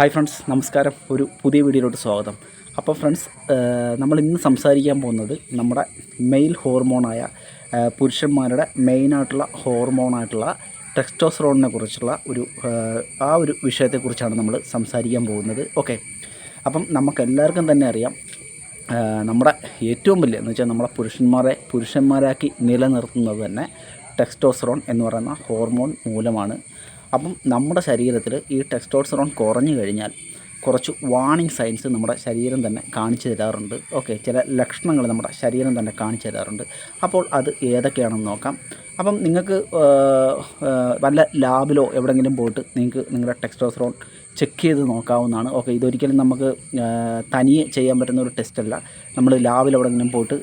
Hi friends നമസ്കാരം. ഒരു പുതിയ വീഡിയോയിലോട്ട് സ്വാഗതം. അപ്പോൾ ഫ്രണ്ട്സ് നമ്മൾ ഇന്ന് സംസാരിക്കാൻ പോകുന്നത് നമ്മുടെ മെയിൽ ഹോർമോണായ പുരുഷന്മാരുടെ മെയിനായിട്ടുള്ള ഹോർമോണായിട്ടുള്ള ടെക്സ്റ്റോസ്ട്രോണിനെ കുറിച്ചുള്ള ഒരു ആ, ഒരു വിഷയത്തെക്കുറിച്ചാണ് നമ്മൾ സംസാരിക്കാൻ പോകുന്നത്. ഓക്കെ അപ്പം നമുക്കെല്ലാവർക്കും തന്നെ അറിയാം നമ്മുടെ ഏറ്റവും വലിയ എന്ന് വെച്ചാൽ നമ്മളെ പുരുഷന്മാരെ പുരുഷന്മാരാക്കി നിലനിർത്തുന്നത് തന്നെ ടെക്സ്റ്റോസ്റ്ററോൺ എന്ന് പറയുന്ന ഹോർമോൺ മൂലമാണ്. അപ്പം നമ്മുടെ ശരീരത്തിൽ ഈ ടെക്സ്റ്റോസ്റ്ററോൺ കുറഞ്ഞു കഴിഞ്ഞാൽ കുറച്ച് വാണിംഗ് സൈൻസ് നമ്മുടെ ശരീരം തന്നെ കാണിച്ചു തരാറുണ്ട്. ഓക്കെ ചില ലക്ഷണങ്ങൾ നമ്മുടെ ശരീരം തന്നെ കാണിച്ചു തരാറുണ്ട്. അപ്പോൾ അത് ഏതൊക്കെയാണെന്ന് നോക്കാം. അപ്പം നിങ്ങൾക്ക് വല്ല ലാബിലോ എവിടെയെങ്കിലും പോയിട്ട് നിങ്ങൾക്ക് നിങ്ങളുടെ ടെക്സ്റ്റോസ്റ്ററോൺ ചെക്ക് ചെയ്ത് നോക്കാവുന്നതാണ്. ഓക്കെ ഇതൊരിക്കലും നമുക്ക് തനിയെ ചെയ്യാൻ പറ്റുന്ന ഒരു ടെസ്റ്റ് അല്ല നമ്മൾ ലാബിൽ എവിടെയെങ്കിലും പോയിട്ട്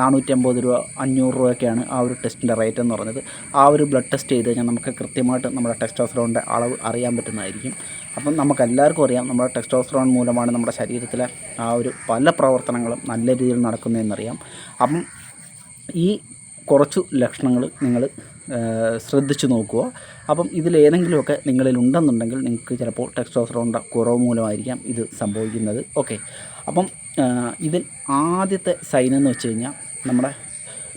നാനൂറ്റമ്പത് രൂപ അഞ്ഞൂറ് രൂപയൊക്കെയാണ് ആ ഒരു ടെസ്റ്റിന്റെ റേറ്റ് എന്ന് പറഞ്ഞത് ആ ഒരു ബ്ലഡ് ടെസ്റ്റ് ചെയ്ത് കഴിഞ്ഞാൽ നമുക്ക് കൃത്യമായിട്ട് നമ്മുടെ ടെക്സ്റ്റോസ്റ്ററോണിന്റെ അളവ് അറിയാൻ പറ്റുന്നതായിരിക്കും. അപ്പം നമുക്കെല്ലാവർക്കും അറിയാം നമ്മുടെ ടെക്സ്റ്റോസ്റ്ററോൺ മൂലമാണ് നമ്മുടെ ശരീരത്തിലെ ആ ഒരു പല പ്രവർത്തനങ്ങളും നല്ല രീതിയിൽ നടക്കുന്നതെന്നറിയാം. അപ്പം ഈ കുറച്ചു ലക്ഷണങ്ങൾ നിങ്ങൾ ശ്രദ്ധിച്ചു നോക്കുക. അപ്പം ഇതിലേതെങ്കിലുമൊക്കെ നിങ്ങളിൽ ഉണ്ടെന്നുണ്ടെങ്കിൽ നിങ്ങൾക്ക് ചിലപ്പോൾ ടെക്സ്റ്റോസ്റ്ററോണിന്റെ കുറവ് മൂലമായിരിക്കാം ഇത് സംഭവിക്കുന്നത്. ഓക്കെ. അപ്പം ഇതിൽ ആദ്യത്തെ സൈൻ എന്ന് വെച്ച് കഴിഞ്ഞാൽ നമ്മുടെ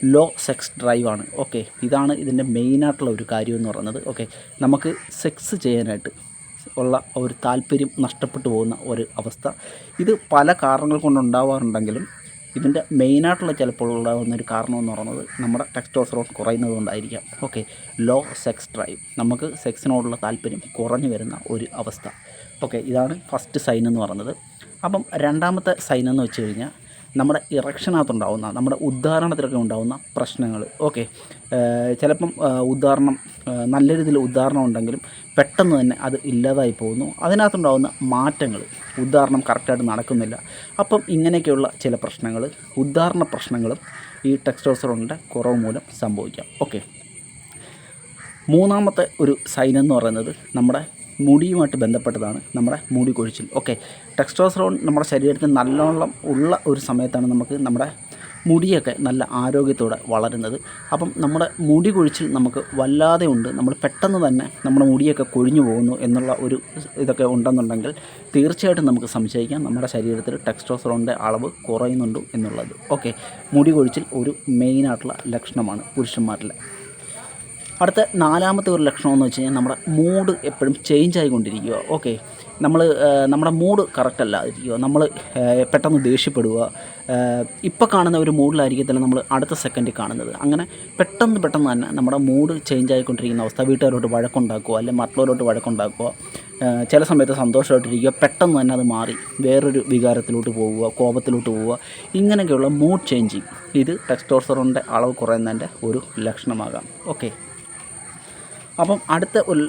ലോ സെക്സ് ഡ്രൈവാണ് ഓക്കെ. ഇതാണ് ഇതിന്റെ മെയിനായിട്ടുള്ള ഒരു കാര്യം എന്ന് പറയുന്നത്. ഓക്കെ. നമുക്ക് സെക്സ് ചെയ്യാനായിട്ട് ഉള്ള ഒരു താല്പര്യം നഷ്ടപ്പെട്ടു പോകുന്ന ഒരു അവസ്ഥ. ഇത് പല കാരണങ്ങൾ കൊണ്ടുണ്ടാവാറുണ്ടെങ്കിലും ഇതിന്റെ മെയിനായിട്ടുള്ള ചിലപ്പോൾ ഉണ്ടാകുന്ന ഒരു കാരണം എന്ന് പറയുന്നത് നമ്മുടെ ടെക്സ്റ്റോസ്റ്ററോൺ കുറയുന്നത് കൊണ്ടായിരിക്കാം. ഓക്കെ ലോ സെക്സ് ഡ്രൈവ് നമുക്ക് സെക്സിനോടുള്ള താല്പര്യം കുറഞ്ഞു വരുന്ന ഒരു അവസ്ഥ. ഓക്കെ ഇതാണ് ഫസ്റ്റ് സൈൻ എന്ന് പറയുന്നത്. അപ്പം രണ്ടാമത്തെ സൈൻ എന്ന് വെച്ച് കഴിഞ്ഞാൽ നമ്മുടെ ഇറക്ഷനകത്തുണ്ടാവുന്ന നമ്മുടെ ഉദ്ധാരണത്തിലൊക്കെ ഉണ്ടാവുന്ന പ്രശ്നങ്ങൾ. ഓക്കെ ചിലപ്പം ഉദാഹരണം നല്ല രീതിയിൽ ഉദാഹരണം ഉണ്ടെങ്കിലും പെട്ടെന്ന് തന്നെ അത് ഇല്ലാതായി പോകുന്നു. അതിനകത്തുണ്ടാവുന്ന മാറ്റങ്ങൾ ഉദാഹരണം കറക്റ്റായിട്ട് നടക്കുന്നില്ല. അപ്പം ഇങ്ങനെയൊക്കെയുള്ള ചില പ്രശ്നങ്ങൾ ഉദാഹരണ പ്രശ്നങ്ങളും ഈ ടെക്സ്റ്റോസറോണിന്റെ കുറവ് മൂലം സംഭവിക്കാം. ഓക്കെ മൂന്നാമത്തെ ഒരു സൈൻ എന്ന് പറയുന്നത് നമ്മുടെ മുടിയുമായിട്ട് ബന്ധപ്പെട്ടതാണ് നമ്മുടെ മുടി കൊഴിച്ചിൽ ഓക്കെ ടെക്സ്റ്റോസ്റ്ററോൺ നമ്മുടെ ശരീരത്തിൽ നല്ലോണം ഉള്ള ഒരു സമയത്താണ് നമുക്ക് നമ്മുടെ മുടിയൊക്കെ നല്ല ആരോഗ്യത്തോടെ വളരുന്നത്. അപ്പം നമ്മുടെ മുടി കൊഴിച്ചിൽ നമുക്ക് വല്ലാതെ ഉണ്ട്. നമ്മൾ പെട്ടെന്ന് തന്നെ നമ്മുടെ മുടിയൊക്കെ കൊഴിഞ്ഞു പോകുന്നു എന്നുള്ള ഒരു ഇതൊക്കെ ഉണ്ടെന്നുണ്ടെങ്കിൽ തീർച്ചയായിട്ടും നമുക്ക് സംശയിക്കാം. നമ്മുടെ ശരീരത്തിൽ ടെക്സ്റ്റോസ്റ്ററോണിന്റെ അളവ് കുറയുന്നുണ്ട് എന്നുള്ളത്. ഓക്കെ മുടി കൊഴിച്ചിൽ ഒരു മെയിനായിട്ടുള്ള ലക്ഷണമാണ് പുരുഷന്മാരിലെ അടുത്ത നാലാമത്തെ ഒരു ലക്ഷണം എന്ന് വെച്ച് കഴിഞ്ഞാൽ നമ്മുടെ മൂഡ് എപ്പോഴും ചേഞ്ച് ആയിക്കൊണ്ടിരിക്കുക. ഓക്കെ നമ്മൾ നമ്മുടെ മൂഡ് കറക്റ്റ് അല്ലാതിരിക്കുക. നമ്മൾ പെട്ടെന്ന് ദേഷ്യപ്പെടുക. ഇപ്പോൾ കാണുന്ന ഒരു മൂഡിലായിരിക്കത്തില്ല നമ്മൾ അടുത്ത സെക്കൻഡിൽ കാണുന്നത്. അങ്ങനെ പെട്ടെന്ന് പെട്ടെന്ന് തന്നെ നമ്മുടെ മൂഡ് ചേഞ്ച് ആയിക്കൊണ്ടിരിക്കുന്ന അവസ്ഥ വീട്ടുകാരോട്ട് വഴക്കുണ്ടാക്കുക അല്ലെങ്കിൽ മറ്റുള്ളവരോട് വഴക്കുണ്ടാക്കുക ചില സമയത്ത് സന്തോഷമായിട്ടിരിക്കുക പെട്ടെന്ന് തന്നെ അത് മാറി വേറൊരു വികാരത്തിലോട്ട് പോവുക കോപത്തിലോട്ട് പോവുക ഇങ്ങനെയൊക്കെയുള്ള മൂഡ് ചേഞ്ചിങ് ഇത് ടെക്സ്റ്റോസറോണിന്റെ അളവ് കുറയുന്നതിന്റെ ഒരു ലക്ഷണമാകാം. ഓക്കെ അപ്പം അടുത്ത ഒരു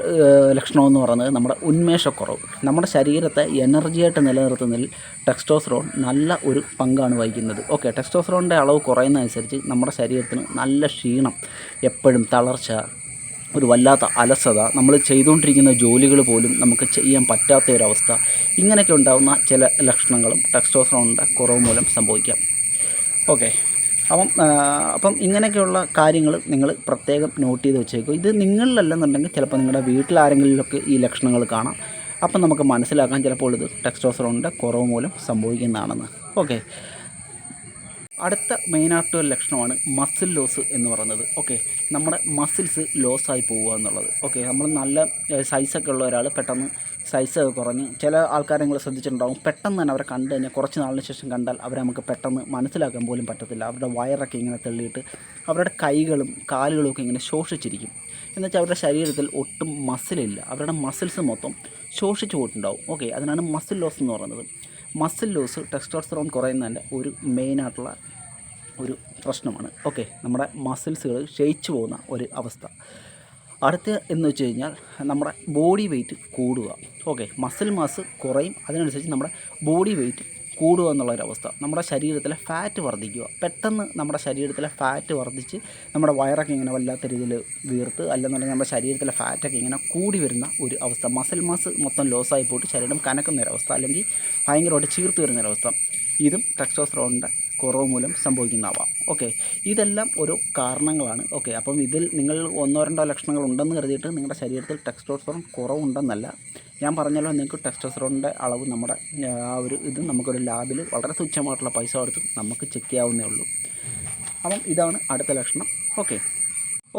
ലക്ഷണമെന്ന് പറയുന്നത് നമ്മുടെ ഉന്മേഷക്കുറവ്. നമ്മുടെ ശരീരത്തെ എനർജിയായിട്ട് നിലനിർത്തുന്നതിൽ ടെക്സ്റ്റോസ്റോൺ നല്ല ഒരു പങ്കാണ് വഹിക്കുന്നത്. ഓക്കെ ടെക്സ്റ്റോസ്റോണിന്റെ അളവ് കുറയുന്നതനുസരിച്ച് നമ്മുടെ ശരീരത്തിന് നല്ല ക്ഷീണം എപ്പോഴും തളർച്ച ഒരു വല്ലാത്ത അലസത നമ്മൾ ചെയ്തുകൊണ്ടിരിക്കുന്ന ജോലികൾ പോലും നമുക്ക് ചെയ്യാൻ പറ്റാത്ത ഒരവസ്ഥ ഇങ്ങനെയൊക്കെ ഉണ്ടാകുന്ന ചില ലക്ഷണങ്ങളും ടെക്സ്റ്റോസ്റോണിന്റെ കുറവ് മൂലം സംഭവിക്കാം. ഓക്കെ അപ്പം അപ്പം ഇങ്ങനെയൊക്കെയുള്ള കാര്യങ്ങൾ നിങ്ങൾ പ്രത്യേകം നോട്ട് ചെയ്ത് വെച്ചേക്കും ഇത് നിങ്ങളിലല്ലെന്നുണ്ടെങ്കിൽ ചിലപ്പോൾ നിങ്ങളുടെ വീട്ടിൽ ആരെങ്കിലുമൊക്കെ ഈ ലക്ഷണങ്ങൾ കാണാം. അപ്പം നമുക്ക് മനസ്സിലാക്കാൻ ചിലപ്പോൾ ഇത് ടെക്സ്റ്റോസ്റ്ററോണിന്റെ കുറവ് മൂലം സംഭവിക്കുന്നതാണെന്ന്. ഓക്കെ. അടുത്ത മെയിനായിട്ട് ഒരു ലക്ഷണമാണ് മസിൽ ലോസ് എന്ന് പറയുന്നത്. ഓക്കെ. നമ്മുടെ മസിൽസ് ലോസായി പോവുക എന്നുള്ളത്. ഓക്കെ. നമ്മൾ നല്ല സൈസൊക്കെ ഉള്ള ഒരാൾ പെട്ടെന്ന് സൈസൊക്കെ കുറഞ്ഞ് ചില ആൾക്കാരെ നിങ്ങൾ ശ്രദ്ധിച്ചിട്ടുണ്ടാവും. പെട്ടെന്ന് തന്നെ അവരെ കണ്ടു കഴിഞ്ഞാൽ കുറച്ച് നാളിന് ശേഷം കണ്ടാൽ അവരെ നമുക്ക് പെട്ടെന്ന് മനസ്സിലാക്കാൻ പോലും പറ്റത്തില്ല. അവരുടെ വയറൊക്കെ ഇങ്ങനെ തള്ളിയിട്ട് അവരുടെ കൈകളും കാലുകളും ഒക്കെ ഇങ്ങനെ ശോഷിച്ചിരിക്കും. എന്നുവെച്ചാൽ അവരുടെ ശരീരത്തിൽ ഒട്ടും മസിലില്ല അവരുടെ മസിൽസ് മൊത്തം ശോഷിച്ചു പോയിട്ടുണ്ടാവും. ഓക്കെ അതിനാണ് മസിൽ ലോസ് എന്ന് പറയുന്നത്. മസിൽ ലോസ് ടെസ്റ്റോസ്റ്ററോൺ കുറയുന്നതിന്റെ ഒരു മെയിനായിട്ടുള്ള ഒരു പ്രശ്നമാണ്. ഓക്കെ നമ്മുടെ മസിൽസുകൾ ക്ഷയിച്ചു പോകുന്ന ഒരു അവസ്ഥ. അടുത്ത എന്ന് വെച്ച് കഴിഞ്ഞാൽ നമ്മുടെ ബോഡി വെയിറ്റ് കൂടുക. ഓക്കെ മസിൽ മാസ് കുറയും. അതിനനുസരിച്ച് നമ്മുടെ ബോഡി വെയിറ്റ് കൂടുക എന്നുള്ളൊരവസ്ഥ നമ്മുടെ ശരീരത്തിലെ ഫാറ്റ് വർദ്ധിക്കുക. പെട്ടെന്ന് നമ്മുടെ ശരീരത്തിലെ ഫാറ്റ് വർദ്ധിച്ച് നമ്മുടെ വയറൊക്കെ ഇങ്ങനെ വല്ലാത്ത രീതിയിൽ വീർത്ത് അല്ലെന്നുണ്ടെങ്കിൽ നമ്മുടെ ശരീരത്തിലെ ഫാറ്റൊക്കെ ഇങ്ങനെ കൂടി വരുന്ന ഒരു അവസ്ഥ. മസിൽ മാസ് മൊത്തം ലോസായി പോയിട്ട് ശരീരം കനക്കുന്ന ഒരവസ്ഥ അല്ലെങ്കിൽ ഭയങ്കരമായിട്ട് ചീർത്ത് വരുന്ന ഒരവസ്ഥ ഇതും ടെക്സ്റ്റോസ്റ്ററോണിന്റെ കുറവ് മൂലം സംഭവിക്കുന്നതാവാം. ഓക്കെ ഇതെല്ലാം ഒരു കാരണങ്ങളാണ്. ഓക്കെ അപ്പം ഇതിൽ നിങ്ങൾ ഒന്നോ രണ്ടോ ലക്ഷണങ്ങൾ ഉണ്ടെന്ന് കരുതിയിട്ട് നിങ്ങളുടെ ശരീരത്തിൽ ടെക്സ്റ്റോസ്റ്ററോൺ കുറവുണ്ടെന്നല്ല. ഞാൻ പറഞ്ഞല്ലോ നിങ്ങൾക്ക് ടെസ്റ്റോസ്റ്ററോണിന്റെ അളവ് നമ്മുടെ ആ ഒരു ഇത് നമുക്കൊരു ലാബിൽ വളരെ തുച്ഛമായിട്ടുള്ള പൈസ കൊടുത്ത് നമുക്ക് ചെക്ക് ചെയ്യാവുന്നേ ഉള്ളൂ. അപ്പം ഇതാണ് അടുത്ത ലക്ഷണം. ഓക്കെ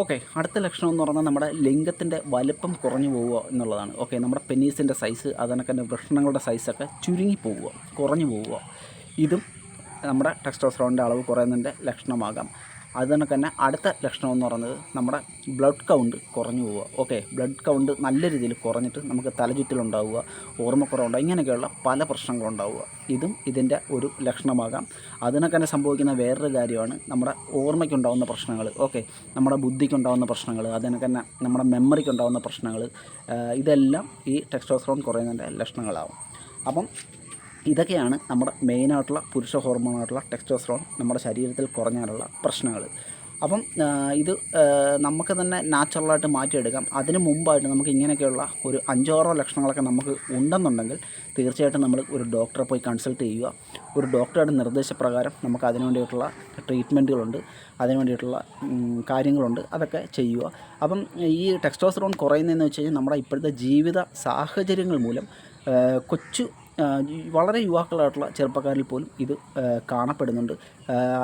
ഓക്കെ അടുത്ത ലക്ഷണം എന്ന് പറഞ്ഞാൽ നമ്മുടെ ലിംഗത്തിന്റെ വലുപ്പം കുറഞ്ഞു പോവുക എന്നുള്ളതാണ്. ഓക്കെ നമ്മുടെ പെനീസിന്റെ സൈസ് അതിനൊക്കെ വൃഷണങ്ങളുടെ സൈസൊക്കെ ചുരുങ്ങി പോവുക കുറഞ്ഞു പോവുക. ഇതും നമ്മുടെ ടെസ്റ്റോസ്റ്ററോണിന്റെ അളവ് കുറയുന്നതിന്റെ ലക്ഷണമാകാം. അതുകൊണ്ട് തന്നെ അടുത്ത ലക്ഷണം എന്ന് പറയുന്നത് നമ്മുടെ ബ്ലഡ് കൗണ്ട് കുറഞ്ഞു പോവുക. ഓക്കെ ബ്ലഡ് കൗണ്ട് നല്ല രീതിയിൽ കുറഞ്ഞിട്ട് നമുക്ക് തലചുറ്റലുണ്ടാവുക ഓർമ്മക്കുറവുണ്ടാവുക ഇങ്ങനെയൊക്കെയുള്ള പല പ്രശ്നങ്ങളുണ്ടാവുക. ഇതും ഇതിന്റെ ഒരു ലക്ഷണമാകാം. അതിനൊക്കെ തന്നെ സംഭവിക്കുന്ന വേറൊരു കാര്യമാണ് നമ്മുടെ ഓർമ്മയ്ക്കുണ്ടാകുന്ന പ്രശ്നങ്ങൾ. ഓക്കെ നമ്മുടെ ബുദ്ധിക്കുണ്ടാകുന്ന പ്രശ്നങ്ങൾ അതിനൊക്കെ തന്നെ നമ്മുടെ മെമ്മറിക്കുണ്ടാകുന്ന പ്രശ്നങ്ങൾ ഇതെല്ലാം ഈ ടെക്സ്റ്റോസ്ട്രോൺ കുറയുന്നതിന്റെ ലക്ഷണങ്ങളാവും. അപ്പം ഇതൊക്കെയാണ് നമ്മുടെ മെയിനായിട്ടുള്ള പുരുഷ ഹോർമോണായിട്ടുള്ള ടെക്സ്റ്റോസ്ട്രോൺ നമ്മുടെ ശരീരത്തിൽ കുറഞ്ഞാലുള്ള പ്രശ്നങ്ങൾ. അപ്പം ഇത് നമുക്ക് തന്നെ നാച്ചുറലായിട്ട് മാറ്റിയെടുക്കാം. അതിന് മുമ്പായിട്ട് നമുക്ക് ഇങ്ങനെയൊക്കെയുള്ള ഒരു അഞ്ചോറോ ലക്ഷണങ്ങളൊക്കെ നമുക്ക് ഉണ്ടെന്നുണ്ടെങ്കിൽ തീർച്ചയായിട്ടും നമ്മൾ ഒരു ഡോക്ടറെ പോയി കൺസൾട്ട് ചെയ്യുക. ഒരു ഡോക്ടറുടെ നിർദ്ദേശപ്രകാരം നമുക്ക് അതിനു വേണ്ടിയിട്ടുള്ള ട്രീറ്റ്മെന്റുകളുണ്ട് അതിനു വേണ്ടിയിട്ടുള്ള കാര്യങ്ങളുണ്ട്. അതൊക്കെ ചെയ്യുക. അപ്പം ഈ ടെക്സ്റ്റോസ്ട്രോൺ കുറയുന്നതെന്ന് വെച്ച് കഴിഞ്ഞാൽ നമ്മുടെ ഇപ്പോഴത്തെ ജീവിത സാഹചര്യങ്ങൾ മൂലം കൊച്ചു വളരെ യുവാക്കളായിട്ടുള്ള ചെറുപ്പക്കാരിൽ പോലും ഇത് കാണപ്പെടുന്നുണ്ട്.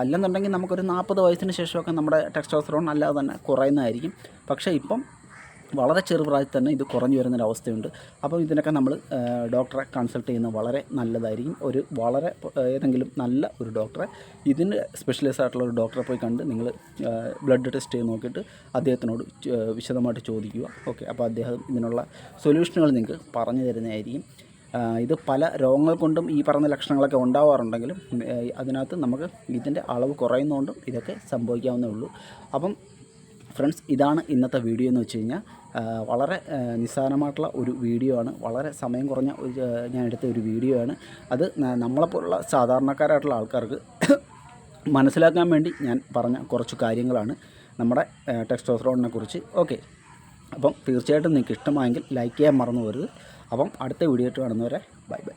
അല്ലെന്നുണ്ടെങ്കിൽ നമുക്കൊരു നാൽപ്പത് വയസ്സിന് ശേഷമൊക്കെ നമ്മുടെ ടെക്സ്റ്റോസ്റ്ററോൺ അല്ലാതെ തന്നെ കുറയുന്നതായിരിക്കും. പക്ഷേ ഇപ്പം വളരെ ചെറുപ്രായത്തിൽ തന്നെ ഇത് കുറഞ്ഞു വരുന്നൊരവസ്ഥയുണ്ട്. അപ്പോൾ ഇതിനൊക്കെ നമ്മൾ ഡോക്ടറെ കൺസൾട്ട് ചെയ്യുന്നത് വളരെ നല്ലതായിരിക്കും. ഒരു വളരെ ഏതെങ്കിലും നല്ല ഒരു ഡോക്ടറെ. ഇതിന് സ്പെഷ്യലൈസ് ആയിട്ടുള്ള ഒരു ഡോക്ടറെ പോയി കണ്ട് നിങ്ങൾ ബ്ലഡ് ടെസ്റ്റ് ചെയ്ത് നോക്കിയിട്ട് അദ്ദേഹത്തിനോട് വിശദമായിട്ട് ചോദിക്കുക. ഓക്കെ അപ്പോൾ അദ്ദേഹം ഇതിനുള്ള സൊല്യൂഷനുകൾ നിങ്ങൾക്ക് പറഞ്ഞു തരുന്നതായിരിക്കും. ഇത് പല രോഗങ്ങൾ കൊണ്ടും ഈ പറഞ്ഞ ലക്ഷണങ്ങളൊക്കെ ഉണ്ടാവാറുണ്ടെങ്കിലും അതിനകത്ത് നമുക്ക് ഇതിന്റെ അളവ് കുറയുന്നതുകൊണ്ടും ഇതൊക്കെ സംഭവിക്കാവുന്നേ ഉള്ളൂ. അപ്പം ഫ്രണ്ട്സ് ഇതാണ് ഇന്നത്തെ വീഡിയോ എന്ന് വെച്ച് കഴിഞ്ഞാൽ വളരെ നിസ്സാരമായിട്ടുള്ള ഒരു വീഡിയോ ആണ്. വളരെ സമയം കുറഞ്ഞ ഒരു ഞാൻ എടുത്ത ഒരു വീഡിയോ ആണ്. അത് നമ്മളെപ്പോലുള്ള സാധാരണക്കാരായിട്ടുള്ള ആൾക്കാർക്ക് മനസ്സിലാക്കാൻ വേണ്ടി ഞാൻ പറഞ്ഞ കുറച്ച് കാര്യങ്ങളാണ് നമ്മുടെ ടെക്സ്റ്റോസ്റ്ററോണിനെ കുറിച്ച്. ഓക്കെ. അപ്പം തീർച്ചയായിട്ടും നിങ്ങൾക്ക് ഇഷ്ടമായെങ്കിൽ ലൈക്ക് ചെയ്യാൻ മറന്നു പോരുത് അപ്പം അടുത്ത വീഡിയോ ആയിട്ട് കാണുന്നവരെ ബൈ ബൈ.